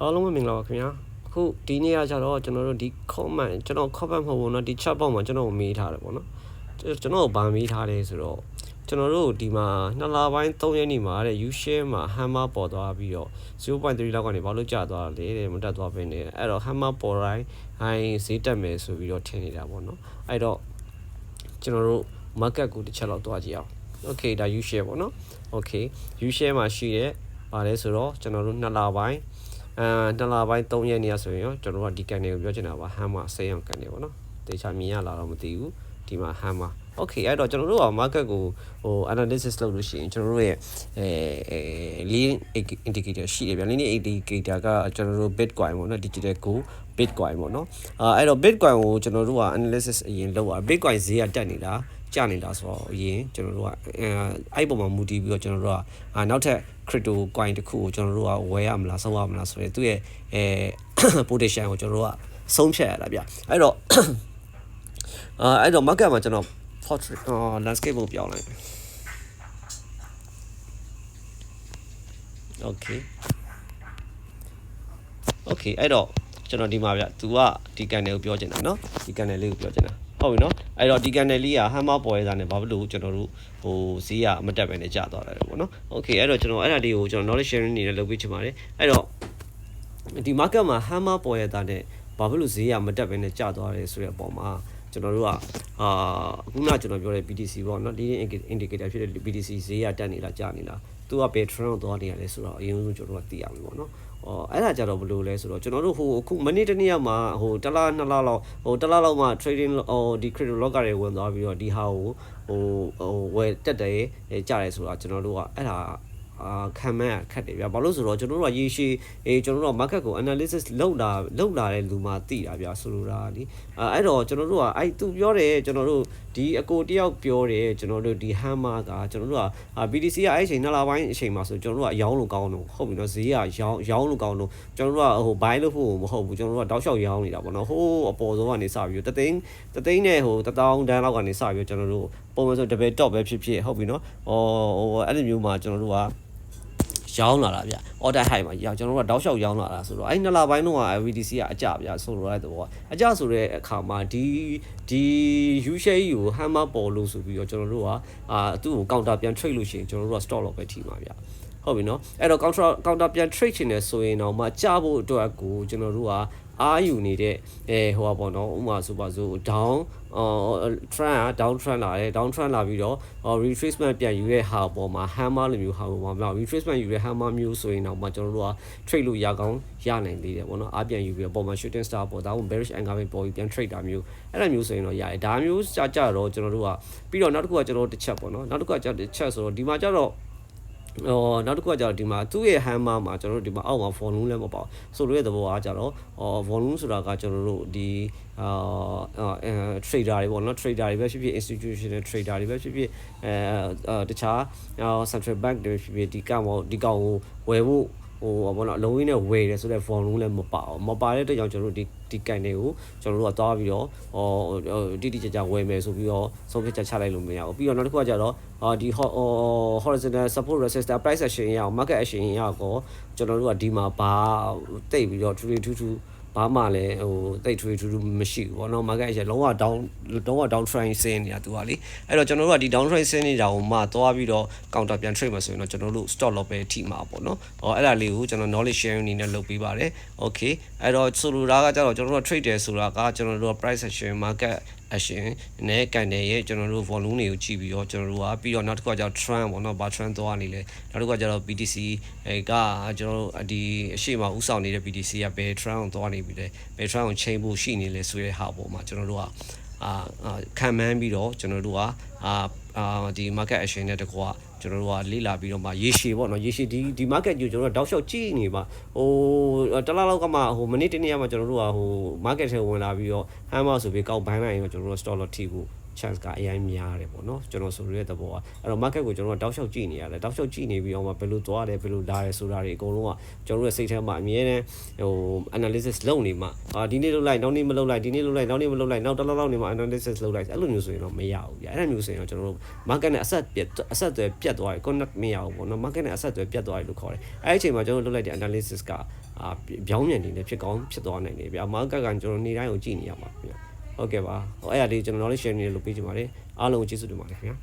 အားလုံးပဲမင်္ဂလာပါခင်ဗျာအခုဒီနေ့ကကျတော့ကျွန်တော်တို့ဒီ comment ကျွန်တော် comment မဟုတ်ဘူးเนาะဒီ chat box မှာကျွန်တော်ကိုမေးထားတယ်ပေါ့နော်ကျွန်တော်ကိုဗာမေးထားတယ်ဆိုတော့ကျွန်တော်တို့ဒီမှာနှစ်လပိုင်း3ရက်နေ့မှာတဲ့ U share မှာ hammer ပေါ်သွားပြီးတော့0.3လောက်ကနေဘာလို့ကျသွားလဲတဲ့မတက်သွားဘဲနဲ့အဲ့တော့ hammer ပေါ်တိုင်းဟိုင်းဈေးတက်မယ်ဆိုပြီးတော့ထင်နေတာပေါ့နော်အဲ့တော့ကျွန်တော်တို့ market ကိုတစ်ချက်လောက်တွားကြည့်အောင် okay ဒါ U share ပေါ့နော် okay U share မှာရှိတဲ့ဗာလဲဆိုတော့ကျွန်တော်တို့နှစ်လပိုင်း အဲနှစ်လပိုင်း3ရက်နေ့ဆိုရင်ရောကျွန်တော်တို့ကဒီကန်တွေကိုပြောချင်တာပါဟမ်းမှာ10ရောင်ကန်တွေပေါ့နော်တေချာမြင်ရလာတော့မသိဘူးဒီမှာဟမ်းမှာ okay အဲ့တော့ကျွန်တော်တို့က market ကိုဟို analysis လုပ်လို့ရှိရင်ကျွန်တော်တို့ရဲ့အဲ leading indicator ရှိတယ်ဗျ leading indicator ကကျွန်တော်တို့ bitcoin ပေါ့နော် digital gold bitcoin ပေါ့နော်အာအဲ့တော့ bitcoin ကိုကျွန်တော်တို့က analysis အရင်လုပ်ရ bitcoin ဈေးကတက်နေတာကျနေတာဆိုတော့အရင်ကျွန်တော်တို့ကအဲအဲ့ပုံမှာမူတည်ပြီးတော့ကျွန်တော်တို့ကအာနောက်ထပ် crypto coin တစ်ခုကိုကျွန်တော်တို့ကဝယ်ရမလားစောရမလားဆိုတော့သူ့ရဲ့အဲ position ကိုကျွန်တော်တို့ကဆုံးဖြတ်ရတာဗျအဲ့တော့အာအဲ့တော့ market မှာကျွန်တော် portrait landscape ကိုပြောင်းလိုက် okay okay အဲ့တော့ကျွန်တော်ဒီမှာဗျ तू ကဒီကန်နယ်ကိုပြောချင်တာเนาะဒီကန်နယ်လေးကိုပြောချင်တာဟုတ်ပြီเนาะအဲ့တော့ဒီကန်နယ်လေးကဟမ်မာပေါ်ရတာနဲ့ဘာဖြစ်လို့ကျွန်တော်တို့ဟိုဈေးကမတက်ပဲနဲ့ကျသွားတယ်ပေါ့เนาะ okay အဲ့တော့ကျွန်တော်အဲ့ဒါလေးကိုကျွန်တော် knowledge sharing အနေနဲ့လုပ်ပေးချင်ပါတယ်အဲ့တော့ဒီ market မှာဟမ်မာပေါ်ရတာနဲ့ဘာဖြစ်လို့ဈေးကမတက်ပဲနဲ့ကျသွားတယ်ဆိုတဲ့အပေါ်မှာ ကျွန်တော်တို့ကအာခုနကျွန်တော်ပြောတဲ့ BTC ပေါ့နော် leading indicator ဖြစ်တဲ့ BTC ဈေးကတက်နေလားကျနေလားသူကဘယ် trend သွားနေရလဲဆိုတော့အရင်ဆုံးကျွန်တော်တို့ကသိရမှာပေါ့နော်အော်အဲ့ဒါကြတော့ဘယ်လိုလဲဆိုတော့ကျွန်တော်တို့ဟိုအခုမနေ့တနေ့မှဟိုတလားနှစ်လားလောက်ဟိုတလားလောက်မှ trading ဟိုဒီ crypto logger တွေဝင်သွားပြီးတော့ဒီဟာကိုဟိုဟိုဝယ်တက်တယ်ကြတယ်ဆိုတာကျွန်တော်တို့ကအဲ့ဒါ အာခံမှန်းခက်တယ်ဗျာဘာလို့ဆိုတော့ကျွန်တော်တို့ကရေရှည်အေးကျွန်တော်တို့က market ကို analysis လုပ်လာလုပ်လာတဲ့လူမှသိတာဗျာဆိုလိုတာလीအဲအဲ့တော့ကျွန်တော်တို့ကအဲ့သူပြောတယ်ကျွန်တော်တို့ဒီအကိုတယောက်ပြောတယ်ကျွန်တော်တို့ဒီ hammer ကကျွန်တော်တို့က BTC ကအဲ့အချိန်နှစ်လပိုင်းအချိန်မှာဆိုကျွန်တော်တို့ကအယောင်းလို့ကောင်းတော့ဟုတ်ပြီနော်ဈေးကရောင်းရောင်းလို့ကောင်းတော့ကျွန်တော်တို့ကဟို buy လို့ဖို့မဟုတ်ဘူးကျွန်တော်တို့ကတောက်လျှောက်ရောင်းနေတာပေါ့နော်ဟိုးအပေါ်ဆုံးကနေစပြီးတသိန်းတသိန်းနဲ့ဟိုတထောင်တန်းလောက်ကနေစပြီးကျွန်တော်တို့ပုံမှန်ဆို double top ပဲဖြစ်ဖြစ်ဟုတ်ပြီနော်ဟိုဟိုအဲ့လိုမျိုးမှာကျွန်တော်တို့က ရောင်းလာတာဗျ order high မှာကျွန်တော်တို့ကတောက်လျှောက်ရောင်းလာတာဆိုတော့အဲ့နှစ်လပိုင်းတော့ VDC ကအကြဗျဆိုလိုတဲ့သဘောအကြဆိုတဲ့အခါမှာဒီဒီ U share ကို hammer ပေါ်လို့ဆိုပြီးတော့ကျွန်တော်တို့ကအာသူ့ကို counter ပြန် trade လို့ရှိရင်ကျွန်တော်တို့က stop လောက်ပဲထိမှာဗျ ဟုတ်ပြီနော်အဲ့တော့ counter counter ပြန် trade ချင်တယ်ဆိုရင်တော့မှကြဖို့အတွက်ကိုကျွန်တော်တို့ကအားယူနေတဲ့အဲဟိုပါပေါ့နော်ဥမာဆိုပါစို့ down အော် trend က down trend လာတယ် down trend လာပြီးတော့ retracement ပြန်ယူတဲ့ဟာပေါ်မှာ hammer လိုမျိုးဟာပေါ်မှာ retracement ယူတဲ့ hammer မျိုးဆိုရင်တော့မှကျွန်တော်တို့က trade လို့ရကောင်းရနိုင်သေးတယ်ပေါ့နော်အားပြန်ယူပြီးတော့ပုံမှန် shooting star ပေါ်ဒါမှ bearish angle ပဲပေါ်ပြီးပြန် trade တာမျိုးအဲ့လိုမျိုးဆိုရင်တော့ရတယ်ဒါမျိုးကြကြတော့ကျွန်တော်တို့ကပြီးတော့နောက်တစ်ခုကကျွန်တော်တို့တစ်ချက်ပေါ့နော်နောက်တစ်ခုကကျွန်တော်တစ်ချက်ဆိုတော့ဒီမှာကျတော့ ဟောနောက်တစ်ခုကကျတော့ဒီမှာသူ့ရဲ့ hammer မှာကျွန်တော်တို့ဒီမှာအောက်မှာ volume လည်းမပေါ့ဆိုလိုတဲ့သဘောကကျတော့ဟော volume ဆိုတာကကျွန်တော်တို့ဒီအာအဲ trader တွေပေါ့နော် trader တွေပဲဖြစ်ဖြစ် institutional trader တွေပဲဖြစ်ဖြစ်အဲတခြား central bank တွေဖြစ်ဖြစ်ဒီကောင်ဒီကောင်ကိုဝယ်ဖို့ ဟိုဘောနော်အလုံးကြီးနဲ့ဝယ်တယ်ဆိုတော့ volume လည်းမပါဘူးမပါတဲ့အတွက်ကြောင့်ကျွန်တော်တို့ဒီဒီကန်တွေကိုကျွန်တော်တို့ကသွားပြီးတော့ဟောတိတိကျကျဝယ်မယ်ဆိုပြီးတော့ဆုံးဖြတ်ချက်ချလိုက်လို့မရဘူးပြီးတော့နောက်တစ်ခုကကျတော့အာဒီ horizontal support resistance price action ရအောင် market action ရအောင်ကျွန်တော်တို့ကဒီမှာဘာတိတ်ပြီးတော့ထူထူထူ ဘာမှလည်းဟိုတိတ်ထွေထူးထူးမရှိဘူးဗောနော် market ရဲ့လုံးဝ down လုံးဝ down trend ဆင်းနေတာသူကလေအဲ့တော့ကျွန်တော်တို့ကဒီ down trend ဆင်းနေတာကိုမှသွားပြီးတော့ counter ပြန် trade မှာဆိုရင်တော့ကျွန်တော်တို့ stop loss ပဲထိမှာပေါ့နော်ဟောအဲ့ဒါလေးကိုကျွန်တော် knowledge sharing အနေနဲ့လုပ်ပေးပါတယ် okay အဲ့တော့ဆိုလိုတာကကျတော့ကျွန်တော်တို့ trade တယ်ဆိုတာကကျွန်တော်တို့ price action market action နဲ့ကန်တယ်ရဲ့ကျွန်တော်တို့ volume တွေကိုကြည့်ပြီးတော့ကျွန်တော်တို့ကပြီးတော့နောက်တစ်ခုကကျတော့ trend ပေါ့နော်ဘာ trend သွားနေလဲနောက်တစ်ခုကကျတော့ BTC အဲကကျွန်တော်တို့ဒီအရှိမဥဆောင်နေတဲ့ BTC ကဘယ် trend ကိုသွားနေပြီလဲဘယ် trend ကိုချိန်ဖို့ရှိနေလဲဆိုတဲ့ဟာပေါ်မှာကျွန်တော်တို့က အာခံမှန်းပြီးတော့ကျွန်တော်တို့ကအာအာဒီ market action နဲ့တကွာကျွန်တော်တို့ကလေ့လာပြီးတော့မှရေရှည်ပေါ့နော်ရေရှည်ဒီဒီ market ကြီးကျွန်တော်တို့တောက်လျှောက်ကြည့်နေပါဟိုတလားလောက်ကမှဟိုမိနစ်တနေ့မှကျွန်တော်တို့ကဟို market ထဲဝင်လာပြီးတော့ဟမ်းမဆိုပြီးကောက်ဘိုင်းလိုက်ရင်ကျွန်တော်တို့ stop loss ထိဖို့ chance ကအရင်များတယ်ပေါ့နော်ကျွန်တော်ဆိုရတဲ့သဘောကအဲ့တော့ market ကိုကျွန်တော်ကတောက်လျှောက်ကြည့်နေရတယ်တောက်လျှောက်ကြည့်နေပြီးတော့မှဘယ်လိုသွားတယ်ဘယ်လိုလာတယ်ဆိုတာတွေအကုန်လုံးကကျွန်တော်တို့ရဲ့စိတ်ထဲမှာအမြဲတမ်းဟို analysis လုပ်နေမှအာဒီနေ့လုပ်လိုက်နောက်နေ့မလုပ်လိုက်ဒီနေ့လုပ်လိုက်နောက်နေ့မလုပ်လိုက်နောက်တစ်လောက်လောက်နေမှ analysis လုပ်လိုက်အဲ့လိုမျိုးဆိုရင်တော့မရဘူးဗျအဲ့ဒါမျိုးဆိုရင်တော့ကျွန်တော်တို့ market နဲ့အဆက်ပြတ်အဆက်တွေပြတ်သွားတယ် connect မရဘူးပေါ့နော် market နဲ့အဆက်တွေပြတ်သွားတယ်လို့ခေါ်တယ်အဲ့ဒီအချိန်မှာကျွန်တော်တို့လုပ်လိုက်တဲ့ analysis ကအာပြောင်းပြန်နေတယ်ဖြစ်ကောင်းဖြစ်သွားနိုင်တယ်ဗျ market ကကျွန်တော်နေတိုင်းကိုကြည့်နေရမှာဗျ ဟုတ်ကဲ့ပါဟိုအဲ့ဒါလေးကျွန်တော် knowledge share နေလို့ပေးချင်ပါတယ်အားလုံးကိုကျေးဇူးတင်ပါတယ်ခင်ဗျာ